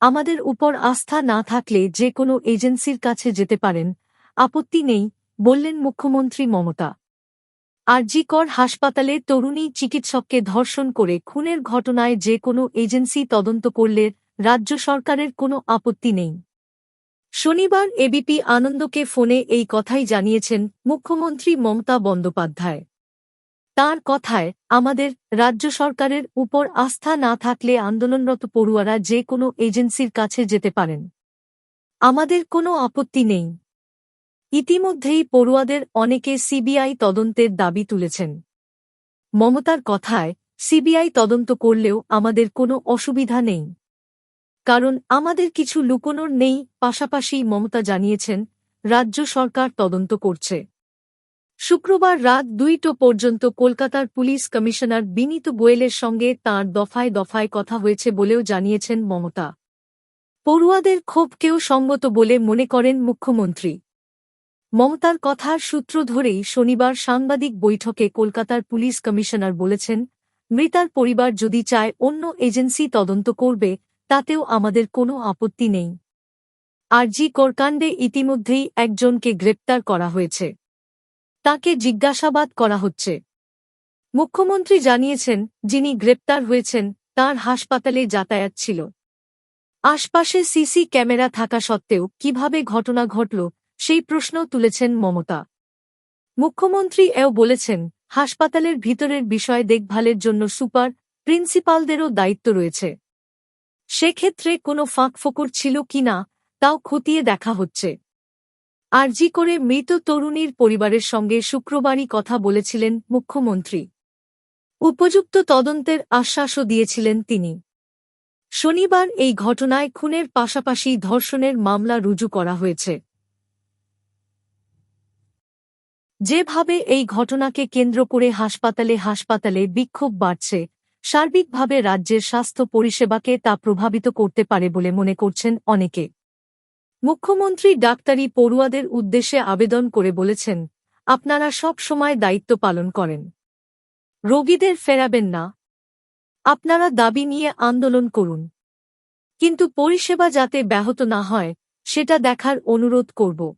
আমাদের উপর আস্থা না থাকলে যে কোনো এজেন্সির কাছে যেতে পারেন। আপত্তি নেই, বললেন মুখ্যমন্ত্রী মমতা। আরজিকর হাসপাতালে তরুণী চিকিৎসককে ধর্ষণ করে খুনের ঘটনায় যে কোনো এজেন্সি তদন্ত করলে রাজ্য সরকারের কোনো আপত্তি নেই। শনিবার এবিপি আনন্দকে ফোনে এই কথাই জানিয়েছেন মুখ্যমন্ত্রী মমতা বন্দ্যোপাধ্যায়। তার কথায়, আমাদের রাজ্য সরকারের উপর আস্থা না থাকলে আন্দোলনরত পড়ুয়ারা যে কোনো এজেন্সির কাছে যেতে পারেন। আমাদের কোনো আপত্তি নেই। ইতিমধ্যেই পড়ুয়াদের অনেকে সিবিআই তদন্তের দাবি তুলেছেন। মমতার কথায়, সিবিআই তদন্ত করলেও আমাদের কোনো অসুবিধা নেই। কারণ আমাদের কিছু লুকোনোর নেই, পাশাপাশি মমতা জানিয়েছেন, রাজ্য সরকার তদন্ত করছে। শুক্রবার রাত দুইটো পর্যন্ত কলকাতার পুলিশ কমিশনার বিনীত গোয়েলের সঙ্গে তাঁর দফায় দফায় কথা হয়েছে বলেও জানিয়েছেন মমতা। পড়ুয়াদের ক্ষোভকেও সঙ্গত বলে মনে করেন মুখ্যমন্ত্রী। মমতার কথার সূত্র ধরেই শনিবার সাংবাদিক বৈঠকে কলকাতার পুলিশ কমিশনার বলেছেন, মৃতার পরিবার যদি চায় অন্য এজেন্সি তদন্ত করবে, তাতেও আমাদের কোনো আপত্তি নেই। আর জি করকাণ্ডে ইতিমধ্যেই একজনকে গ্রেপ্তার করা হয়েছে। তাকে জিজ্ঞাসাবাদ করা হচ্ছে। মুখ্যমন্ত্রী জানিয়েছেন, যিনি গ্রেপ্তার হয়েছেন, তার হাসপাতালে যাতায়াত ছিল। আশপাশে সিসি ক্যামেরা থাকা সত্ত্বেও কীভাবে ঘটনা ঘটল, সেই প্রশ্ন তুলেছেন মমতা। মুখ্যমন্ত্রী এও বলেছেন, হাসপাতালের ভিতরের বিষয় দেখভালের জন্য সুপার প্রিন্সিপালদেরও দায়িত্ব রয়েছে। সেক্ষেত্রে কোনো ফাঁকফোকর ছিল কিনা তাও খতিয়ে দেখা হচ্ছে। আরজি করে মৃত তরুণীর পরিবারের সঙ্গে শুক্রবারই কথা বলেছিলেন মুখ্যমন্ত্রী। উপযুক্ত তদন্তের আশ্বাসও দিয়েছিলেন তিনি। শনিবার এই ঘটনায় খুনের পাশাপাশি ধর্ষণের মামলা রুজু করা হয়েছে। যেভাবে এই ঘটনাকে কেন্দ্র করে হাসপাতালে হাসপাতালে বিক্ষোভ বাড়ছে, সার্বিকভাবে রাজ্যের স্বাস্থ্য পরিষেবাকে তা প্রভাবিত করতে পারে বলে মনে করছেন অনেকে। মুখ্যমন্ত্রী ডাক্তারি পড়ুয়াদের উদ্দেশ্যে আবেদন করে বলেছেন, আপনারা সব সময় দায়িত্ব পালন করেন। রোগীদের ফেরাবেন না। আপনারা দাবি নিয়ে আন্দোলন করুন। কিন্তু পরিষেবা যাতে ব্যাহত না হয়, সেটা দেখার অনুরোধ করব।